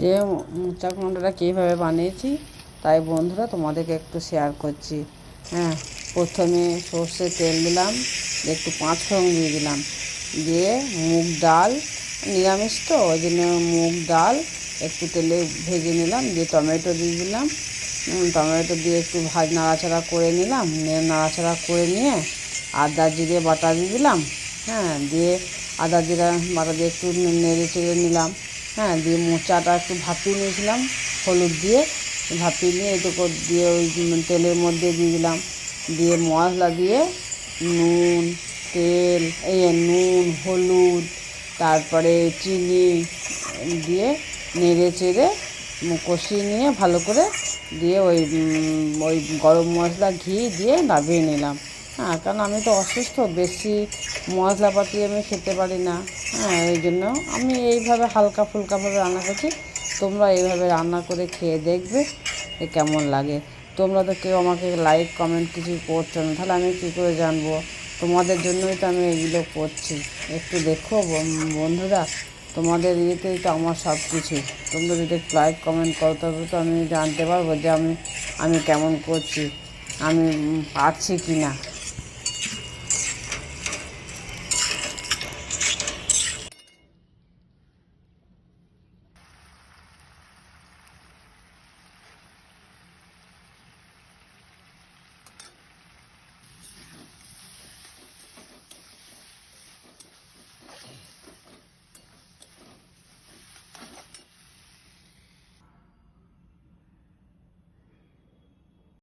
যে মোচা ঘন্টটা কীভাবে বানিয়েছি, তাই বন্ধুরা তোমাদেরকে একটু শেয়ার করছি। হ্যাঁ প্রথমে সর্ষে তেল দিলাম একটু পাঁচ ফোড়ন দিয়ে দিলাম। দিয়ে মুগ ডাল, নিরামিষ তো, ওই জন্য মুগ ডাল একটু তেলে ভেজে নিলাম, দিয়ে টমেটো দিয়ে দিলাম। টমেটো দিয়ে একটু ভাজ নাড়াচাড়া করে নিলাম, নিয়ে নাড়াচাড়া করে নিয়ে আদা, জিরে, বাটা দিয়ে দিলাম। হ্যাঁ দিয়ে আদা, জিরা, বাটা দিয়ে একটু নেড়ে চেড়ে নিলাম। হ্যাঁ দিয়ে মোচাটা একটু ভাপিয়ে নিয়েছিলাম, হলুদ দিয়ে। ভাপিয়ে নিয়ে এটুকু দিয়ে ওই তেলের মধ্যে দিয়ে দিলাম। দিয়ে মশলা দিয়ে নুন, তেল এই নুন, হলুদ, তারপরে চিনি দিয়ে নেড়ে চেড়ে কষিয়ে নিয়ে ভালো করে দিয়ে ওই ওই গরম মশলা ঘি দিয়ে নামিয়ে নিলাম। হ্যাঁ কারণ আমি তো অসুস্থ, বেশি মশলাপাতি আমি খেতে পারি না। হ্যাঁ এই জন্য আমি এইভাবে হালকা ফুলকাভাবে রান্না করছি। তোমরা এইভাবে রান্না করে খেয়ে দেখবে কেমন লাগে। তোমরা তো কেউ আমাকে লাইক কমেন্ট কিছু করছ না। তাহলে আমি কী করে জানব? তোমাদের জন্যই তো আমি এগুলো করছি। একটু দেখো বন- বন্ধুরা, তোমাদের ইয়েতেই তো আমার সব কিছু তোমরা যদি লাইক কমেন্ট করো, তবে তো আমি জানতে পারব যে আমি আমি কেমন করছি। আমি পারছি কি না